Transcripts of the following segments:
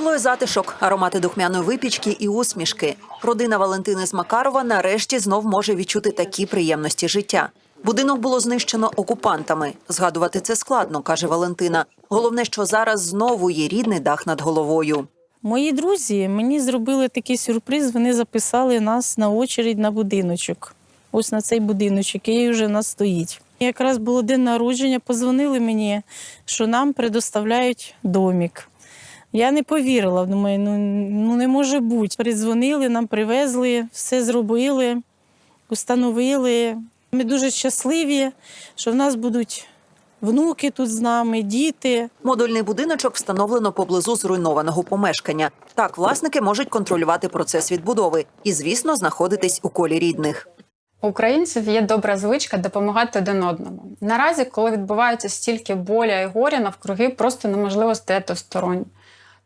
Тепло і затишок, аромати духмяної випічки і усмішки. Родина Валентини з Макарова нарешті знов може відчути такі приємності життя. Будинок було знищено окупантами. Згадувати це складно, каже Валентина. Головне, що зараз знову є рідний дах над головою. Мої друзі мені зробили такий сюрприз. Вони записали нас на очередь на будиночок. Ось на цей будиночок, який вже в нас стоїть. Якраз було день народження, позвонили мені, що нам предоставляють домік. Я не повірила, думаю, ну, ну не може бути. Передзвонили, нам привезли, все зробили, установили. Ми дуже щасливі, що в нас будуть внуки тут з нами, діти. Модульний будиночок встановлено поблизу зруйнованого помешкання. Так власники можуть контролювати процес відбудови і, звісно, знаходитись у колі рідних. У українців є добра звичка допомагати один одному. Наразі, коли відбувається стільки боля і горя, навкруги просто неможливо стояти осторонь.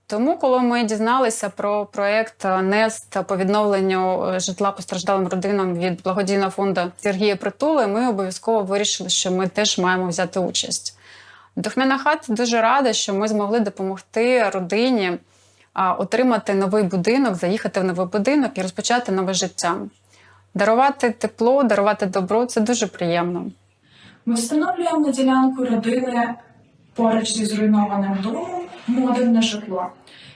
Тому, коли ми дізналися про проект НЕСТ по відновленню е, житла постраждалим родинам від благодійного фонду Сергія Притули, ми обов'язково вирішили, що ми теж маємо взяти участь. Духмяна хата дуже рада, що ми змогли допомогти родині отримати новий будинок, заїхати в новий будинок і розпочати нове життя. Дарувати тепло, дарувати добро це дуже приємно. Ми встановлюємо ділянку родини поруч зі зруйнованим домом модульне житло,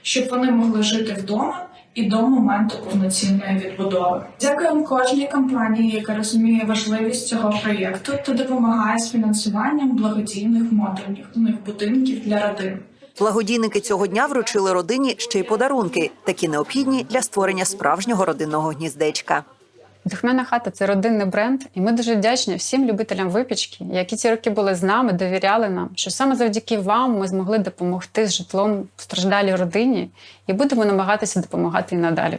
щоб вони могли жити вдома і до моменту повноцінної відбудови. Дякуємо кожній компанії, яка розуміє важливість цього проєкту та допомагає з фінансуванням благодійних модульних будинків для родин. Благодійники цього дня вручили родині ще й подарунки, такі необхідні для створення справжнього родинного гніздечка. Духмяна хата це родинний бренд, і ми дуже вдячні всім любителям випічки, які ці роки були з нами, довіряли нам, що саме завдяки вам ми змогли допомогти з житлом постраждалій родині і будемо намагатися допомагати і надалі.